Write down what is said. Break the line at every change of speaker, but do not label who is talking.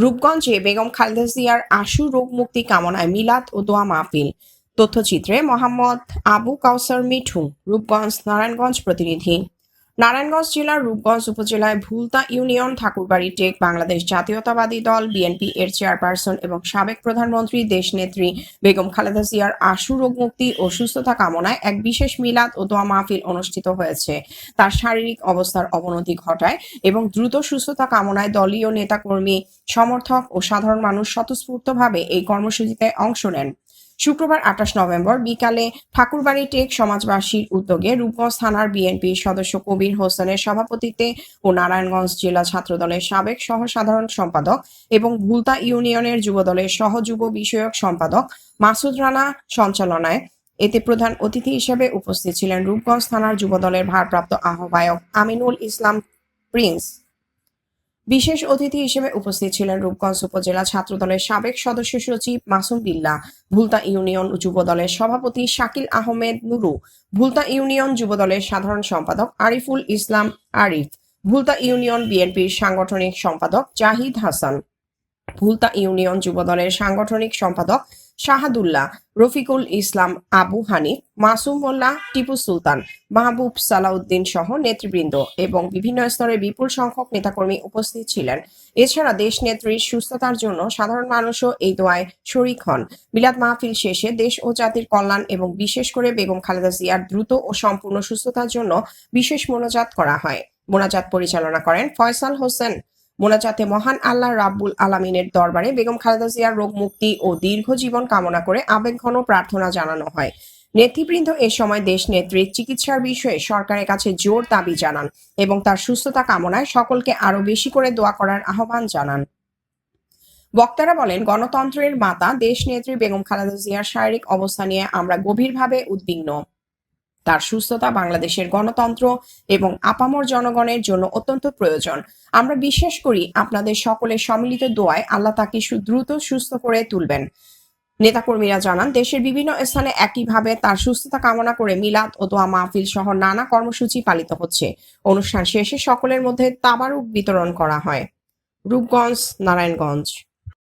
রূপগঞ্জে বেগম খালেদা জিয়ার আশু রোগ মুক্তি কামনায় মিলাদ ও দোয়া মাহফিল। তথ্যচিত্রে মোহাম্মদ আবু কাউসার মিঠু, রূপগঞ্জ, নারায়ণগঞ্জ প্রতিনিধি। নারায়ণগঞ্জ জেলার রূপগঞ্জ উপজেলায় ভুলতা ইউনিয়ন ঠাকুরবাড়ি টেক বাংলাদেশ জাতীয়তাবাদী দল বিএনপি এর চেয়ারপারসন এবং সাবেক প্রধানমন্ত্রী, দেশনেত্রী বেগম খালেদা জিয়ার আশু রোগ মুক্তি ও সুস্থতা কামনায় এক বিশেষ মিলাদ ও দোয়া মাহফিল অনুষ্ঠিত হয়েছে। তার শারীরিক অবস্থার অবনতি ঘটায় এবং দ্রুত সুস্থতা কামনায় দলীয় নেতাকর্মী, সমর্থক ও সাধারণ মানুষ স্বতঃস্ফূর্তভাবে এই কর্মসূচিতে অংশ নেন। শুক্রবার আঠাশ নভেম্বর বিকালে ঠাকুরবাড়ি টেক সমাজবাসীর উদ্যোগে রূপগঞ্জ থানার বিএনপি সদস্য কবির হোসেনের সভাপতিত্বে ও নারায়ণগঞ্জ জেলা ছাত্রদলের সাবেক সহ সাধারণ সম্পাদক এবং ভুলতা ইউনিয়নের যুবদলের সহ যুব বিষয়ক সম্পাদক মাসুদ রানা সঞ্চালনায় এতে প্রধান অতিথি হিসেবে উপস্থিত ছিলেন রূপগঞ্জ থানার যুবদলের ভারপ্রাপ্ত আহ্বায়ক আমিনুল ইসলাম প্রিন্স। বিশেষ অতিথি হিসেবে উপস্থিত ছিলেন রূপগঞ্জ উপজেলা ছাত্রদলের সাবেক সদস্য সচিব মাসুম বিল্লাহ ভুলতা ইউনিয়ন যুবদলের সভাপতি শাকিল আহমেদ নুরু, ভুলতা ইউনিয়ন যুবদলের সাধারণ সম্পাদক আরিফুল ইসলাম আরিফ, ভুলতা ইউনিয়ন বিএনপির সাংগঠনিক সম্পাদক জাহিদ হাসান, ভুলতা ইউনিয়ন যুবদলের সাংগঠনিক সম্পাদক শাহাদুল্লাহ, রফিকুল ইসলাম, আবু হানিফ মাসুম মোল্লা, টিপু সুলতান, মাহবুব সালাউদ্দিন সহ নেতৃবৃন্দ এবং বিভিন্ন স্তরের বিপুল সংখ্যক নেতাকর্মী উপস্থিত ছিলেন। এছাড়া দেশ নেত্রীর সুস্থতার জন্য সাধারণ মানুষও এই দোয়ায় শরিক হন। মিলাদ মাহফিল শেষে দেশ ও জাতির কল্যাণ এবং বিশেষ করে বেগম খালেদা জিয়ার দ্রুত ও সম্পূর্ণ সুস্থতার জন্য বিশেষ মোনাজাত করা হয়। মোনাজাত পরিচালনা করেন ফয়সাল হোসেন। মোনাজাতে মহান আল্লাহ রাব্বুল আলামিনের দরবারে বেগম খালেদা জিয়ার রোগ মুক্তি ও দীর্ঘ জীবন কামনা করে আবেগঘন প্রার্থনা জানানো হয়। নেতৃবৃন্দ এ সময় দেশ নেত্রীর চিকিৎসার বিষয়ে সরকারের কাছে জোর দাবি জানান এবং তার সুস্থতা কামনায় সকলকে আরও বেশি করে দোয়া করার আহ্বান জানান। বক্তারা বলেন, গণতন্ত্রের মাতা দেশ নেত্রী বেগম খালেদা জিয়ার শারীরিক অবস্থা নিয়ে আমরা গভীরভাবে উদ্বিগ্ন। তার সুস্থতা বাংলাদেশের গণতন্ত্র এবং আপামর জনগণের জন্য অত্যন্ত প্রয়োজন। আমরা বিশ্বাস করি আপনাদের সকলের সম্মিলিত দোয়ায় আল্লাহ তাকে দ্রুত সুস্থ করে তুলবেন। নেতাকর্মীরা জানান, দেশের বিভিন্ন স্থানে একইভাবে তার সুস্থতা কামনা করে মিলাদ ও দোয়া মাহফিল সহ নানা কর্মসূচি পালিত হচ্ছে। অনুষ্ঠান শেষে সকলের মধ্যে তাবারুক বিতরণ করা হয়। রূপগঞ্জ, নারায়ণগঞ্জ।